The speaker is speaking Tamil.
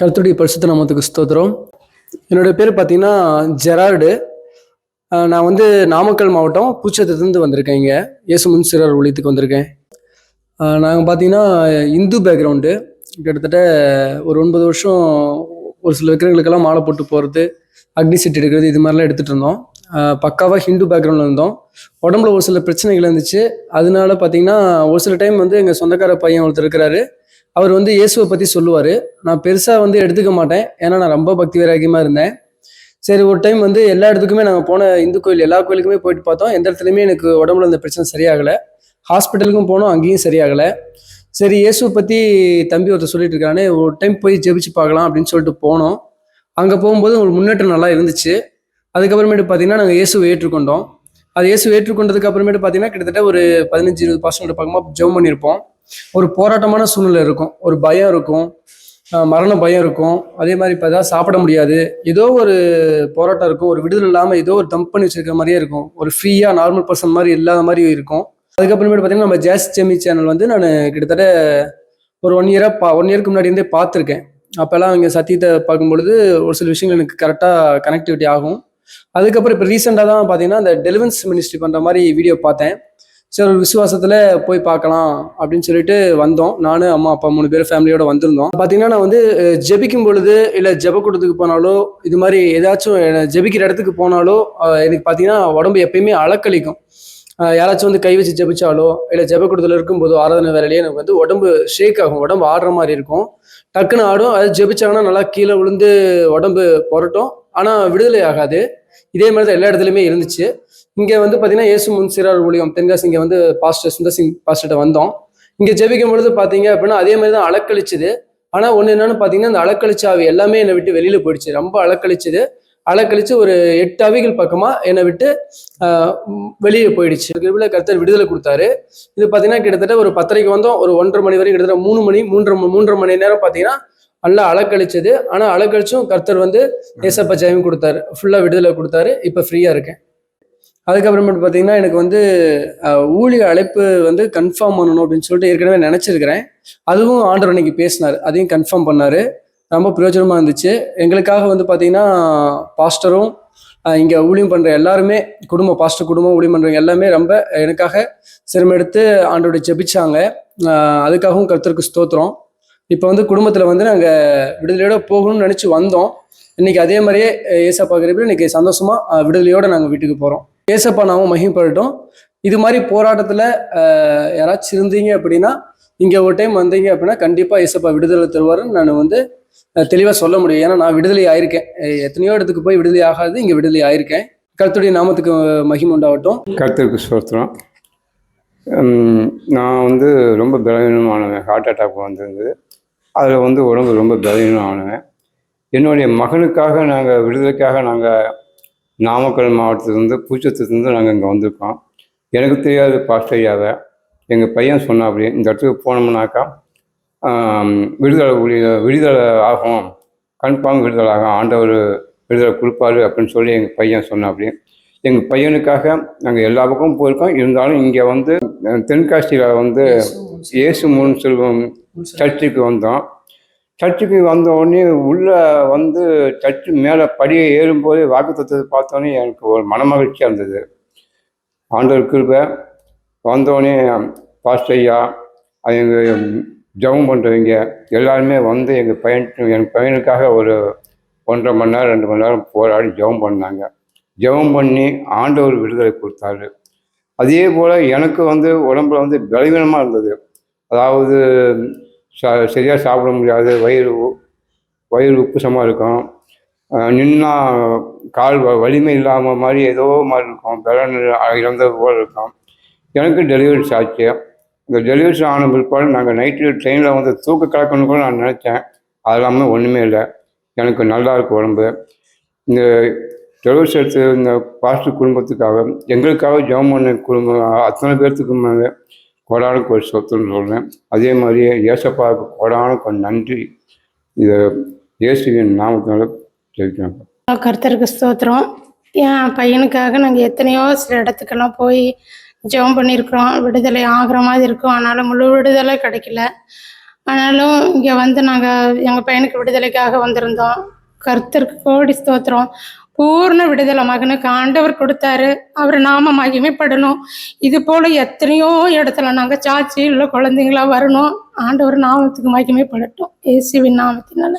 கருத்துடைய பரிசுத்த நாமத்துக்கு ஸ்தோத்திரம். என்னுடைய பேர் பார்த்தீங்கன்னா ஜெரார்டு. நான் வந்து நாமக்கல் மாவட்டம் பூச்சத்திலிருந்து வந்திருக்கேன் இங்கே. இயேசு முன் சிறர் வந்திருக்கேன். நாங்கள் பார்த்தீங்கன்னா இந்து பேக்ரவுண்டு கிட்டத்தட்ட ஒரு ஒன்பது வருஷம் ஒரு சில விக்கிரங்களுக்கெல்லாம் மாலை போட்டு போகிறது அக்னி செட் எடுக்கிறது இது மாதிரிலாம் எடுத்துகிட்டு இருந்தோம். பக்காவாக ஹிந்து பேக்ரவுண்டில் இருந்தோம். உடம்புல ஒரு சில பிரச்சனைகள் இருந்துச்சு. அதனால பார்த்தீங்கன்னா ஒரு சில டைம் வந்து எங்கள் சொந்தக்கார பையன் ஒருத்தர் இருக்கிறாரு. அவர் வந்து இயேசுவை பற்றி சொல்லுவார். நான் பெருசாக வந்து எடுத்துக்க மாட்டேன். ஏன்னா நான் ரொம்ப பக்தி வைராகியமாக இருந்தேன். சரி ஒரு டைம் வந்து எல்லா இடத்துக்குமே நாங்கள் போன இந்து கோயில் எல்லா கோயிலுக்குமே போயிட்டு பார்த்தோம். எந்த இடத்துலையுமே எனக்கு உடம்புல இந்த பிரச்சனை சரியாகலை. ஹாஸ்பிட்டலுக்கும் போனோம் அங்கேயும் சரியாகலை. சரி இயேசுவை பற்றி தம்பி ஒருத்தர் சொல்லிட்டு இருக்கானே ஒரு டைம் போய் ஜெபிச்சு பார்க்கலாம் அப்படின்னு சொல்லிட்டு போனோம். அங்கே போகும்போது உங்களுக்கு முன்னேற்றம் நல்லா இருந்துச்சு. அதுக்கப்புறமேட்டு பார்த்தீங்கன்னா நாங்கள் இயேசுவை ஏற்றுக்கொண்டோம். அது இயேசு ஏற்றுக்கொண்டதுக்கு அப்புறமேட்டு பார்த்தீங்கன்னா கிட்டத்தட்ட ஒரு பதினஞ்சு இருபது பர்சன்ட் பக்கமாக ஜெபம் பண்ணியிருப்போம். ஒரு போராட்டமான சூழ்நிலை இருக்கும். ஒரு பயம் இருக்கும். மரண பயம் இருக்கும். அதே மாதிரி இப்போ ஏதாவது சாப்பிட முடியாது. ஏதோ ஒரு போராட்டம் இருக்கும். ஒரு விடுதலை இல்லாமல் ஏதோ ஒரு தம்ப் பண்ணி வச்சிருக்க மாதிரியே இருக்கும். ஒரு ஃப்ரீயாக நார்மல் பர்சன் மாதிரி இல்லாத மாதிரி இருக்கும். அதுக்கப்புறமேட்டு பார்த்தீங்கன்னா நம்ம ஜாஸ் செமி சேனல் வந்து நான் கிட்டத்தட்ட ஒரு ஒன் இயராக பா ஒன் இயருக்கு முன்னாடி இருந்தே பார்த்துருக்கேன் அப்போல்லாம் இங்கே சத்தியத்தை பார்க்கும்பொழுது ஒரு சில விஷயங்கள் எனக்கு கரெக்டாக கனெக்டிவிட்டி ஆகும். அதுக்கப்புறம் இப்போ ரீசெண்டாக தான் பார்த்தீங்கன்னா அந்த டெலிவன்ஸ் மினிஸ்ட்ரி பண்ணுற மாதிரி வீடியோ பார்த்தேன். சரி ஒரு விசுவாசத்தில் போய் பார்க்கலாம் அப்படின்னு சொல்லிட்டு வந்தோம். நானும் அம்மா அப்பா மூணு பேர் ஃபேமிலியோட வந்திருந்தோம். பார்த்தீங்கன்னா நான் வந்து ஜெபிக்கும் பொழுது இல்லை ஜெப கூட்டத்துக்கு போனாலோ இது மாதிரி ஏதாச்சும் ஜெபிக்கிற இடத்துக்கு போனாலோ எனக்கு பார்த்தீங்கன்னா உடம்பு எப்பயுமே அளக்களிக்கும் யாராச்சும் வந்து கை வச்சு ஜெபிச்சாலோ இல்லை ஜெப கூட்டத்தில் இருக்கும்போதோ ஆராதனை வேலையிலேயே எனக்கு வந்து உடம்பு ஷேக் ஆகும். உடம்பு ஆடுற மாதிரி இருக்கும். டக்குன்னு ஆடும். அது ஜெபிச்சாங்கன்னா நல்லா கீழே விழுந்து உடம்பு புரட்டும். ஆனால் விடுதலை ஆகாது. இதே மாதிரி தான் எல்லா இடத்துலையுமே இருந்துச்சு. இங்கே வந்து பார்த்தீங்கன்னா இயேசு முன் சிறார் ஊழியம். தென்காசி இங்கே வந்து பாஸ்டர் சுந்தர் சிங் பாஸ்டர்கிட்ட வந்தோம். இங்கே ஜெபிக்கும் பொழுது பார்த்தீங்க அப்படின்னா அதே மாதிரி தான் அலக்கழிச்சுது. ஆனால் ஒன்று என்னன்னு பார்த்தீங்கன்னா அந்த அலக்கழிச்சாவி எல்லாமே என்னை விட்டு வெளியில் போயிடுச்சு. ரொம்ப அலக்கழிச்சுது. அலக்கழிச்சு ஒரு எட்டு அவிகள் பக்கமாக என்னை விட்டு வெளியே போயிடுச்சு. இவ்வளோ கர்த்தர் விடுதலை கொடுத்தாரு. இது பார்த்தீங்கன்னா கிட்டத்தட்ட ஒரு பத்தரைக்கு வந்தோம். ஒரு ஒன்றரை மணி வரைக்கும் கிட்டத்தட்ட மூணு மணி மூன்றரை மூன்றரை மணி நேரம் பார்த்தீங்கன்னா நல்லா அலக்கழிச்சது. ஆனால் அலக்கழிச்சும் கர்த்தர் வந்து ஏசப்பா ஜெயம் கொடுத்தாரு. ஃபுல்லாக விடுதலை கொடுத்தாரு. இப்போ ஃப்ரீயாக இருக்கேன். அதுக்கப்புறமேட்டு பார்த்தீங்கன்னா எனக்கு வந்து ஊழிய அழைப்பு வந்து கன்ஃபார்ம் பண்ணணும் அப்படின்னு சொல்லிட்டு ஏற்கனவே நினச்சிருக்கிறேன். அதுவும் ஆண்டவர் அன்னைக்கு பேசினார். அதையும் கன்ஃபார்ம் பண்ணார். ரொம்ப பிரயோஜனமாக இருந்துச்சு. எங்களுக்காக வந்து பார்த்தீங்கன்னா பாஸ்டரும் இங்கே ஊழியம் பண்ணுற எல்லாருமே குடும்பம் பாஸ்டர் குடும்பம் ஊழியம் பண்ணுறவங்க எல்லாமே ரொம்ப எனக்காக சிரமெடுத்து ஆண்டோட ஜெபிச்சாங்க. அதுக்காகவும் கருத்தருக்கு ஸ்தோத்திரம். இப்போ வந்து குடும்பத்தில் வந்து நாங்கள் விடுதலையோட போகணும்னு நினச்சி வந்தோம். இன்னைக்கு அதே மாதிரியே ஏசா பார்க்குறப்ப இன்னைக்கு சந்தோஷமாக விடுதலையோடு விடுதலையோட நாங்கள் வீட்டுக்கு போகிறோம் ஏசப்பா நாமும் மகிமைப்படட்டும் இது மாதிரி போராட்டத்தில் யாராச்சும் இருந்தீங்க அப்படின்னா இங்கே ஒரு டைம் வந்தீங்க அப்படின்னா கண்டிப்பாக ஏசப்பா விடுதலை தருவாருன்னு நான் வந்து தெளிவாக சொல்ல முடியும். ஏன்னா நான் விடுதலை ஆயிருக்கேன். எத்தனையோ இடத்துக்கு போய் விடுதலை ஆகாது இங்கே விடுதலை ஆயிருக்கேன். கருத்துடைய நாமத்துக்கு மகிமை உண்டாகட்டும். கருத்துக்கு சோத்திரம் நான் வந்து ரொம்ப பலவீனமானவன். ஹார்ட் அட்டாக் வந்திருந்தது. அதில் வந்து உடம்பு ரொம்ப பலவீனமானவன். என்னுடைய மகனுக்காக நாங்கள் விடுதலைக்காக நாங்கள் நாமக்கல் மாவட்டத்திலேருந்து பூச்சத்திலேருந்து நாங்கள் இங்கே வந்திருக்கோம். எனக்கு தெரியாது பாஸ்டையாவை எங்கள் பையன் சொன்னா அப்படி இந்த இடத்துக்கு போனோம்னாக்கா விடுதலை விடுதலை ஆகும் கன்ஃபார்ம் விடுதலை ஆகும் ஆண்டவர் விடுதலை கொடுப்பாரு அப்படின்னு சொல்லி எங்கள் பையன் சொன்னா அப்படி எங்கள் பையனுக்காக நாங்கள் எல்லா பக்கமும் போயிருக்கோம். இருந்தாலும் இங்கே வந்து தென்காசியில் வந்து இயேசு முன் செல்வம். சர்ச்சுக்கு வந்தோம். சர்ச்சுக்கு வந்த உடனே உள்ளே வந்து சர்ச்சு மேலே படியை ஏறும்போது வாக்கு தத்துவத்தை பார்த்தோன்னே எனக்கு ஒரு மனமகிழ்ச்சியாக இருந்தது. ஆண்டவர் கிருபை வந்தோடனே பாஸ்ட் ஐயா எங்கள் ஜெபம் பண்ணுறவங்க எல்லாருமே வந்து எங்கள் பையன் என் பையனுக்காக ஒரு ஒன்றரை மணி நேரம் ரெண்டு மணி நேரம் போராடி ஜெபம் பண்ணாங்க. ஜெபம் பண்ணி ஆண்டவர் விடுதலை கொடுத்தாரு. அதே போல் எனக்கு வந்து உடம்புல வந்து பலவீனமாக இருந்தது. அதாவது ச சரியாக சாப்பிட முடியாது. வயிறு வயிறு உப்புசமாக இருக்கும். நின்னா கால் வ- வலிமை இல்லாமல் மாதிரி ஏதோ மாதிரி இருக்கும். பலன் இறந்தது போல் இருக்கும். எனக்கு டெலிவரிஸ் ஆச்சு இந்த டெலிவரிஸ் ஆன பிற்பாடு நாங்கள் நைட்டு ட்ரெயினில் வந்து தூக்க கலக்கணும்னு கூட நான் நினச்சேன். அது இல்லாமல் ஒன்றுமே இல்லை. எனக்கு நல்லா இருக்கு உடம்பு. இந்த டெலிவரிஸ் எடுத்து இந்த பாஸ்ட் குடும்பத்துக்காக எங்களுக்காக ஜெபம் பண்ண குடும்பம் அத்தனை பேர்த்துக்கு மேலே கோடானுக்கு ஒரு சொத்துன்னு சொல்கிறேன் அதே மாதிரி ஏசப்பாவுக்கு கோடானுக்கு ஒரு நன்றி. இதை இயேசுவின் நாமத்தினால தெரிவிக்கிறேன். கர்த்தருக்கு ஸ்தோத்திரம். என் பையனுக்காக நாங்கள் எத்தனையோ சில இடத்துக்கெல்லாம் போய் ஜெபம் பண்ணியிருக்கிறோம். விடுதலை ஆகிற மாதிரி இருக்கும். ஆனாலும் முழு விடுதலை கிடைக்கல. ஆனாலும் இங்கே வந்து நாங்கள் எங்கள் பையனுக்கு விடுதலைக்காக வந்திருந்தோம். கர்த்தருக்கு கோடி ஸ்தோத்திரம். பூர்ண விடுதலை மகனுக்கு ஆண்டவர் கொடுத்தாரு. அவர் நாம மகிமைப்படணும். இது போல எத்தனையோ இடத்துல நாங்கள் சாட்சி இல்லை குழந்தைங்களா வரணும். ஆண்டவர் நாமத்துக்கு மகிமைப்படட்டும். ஏசிவின் நாமத்தினால.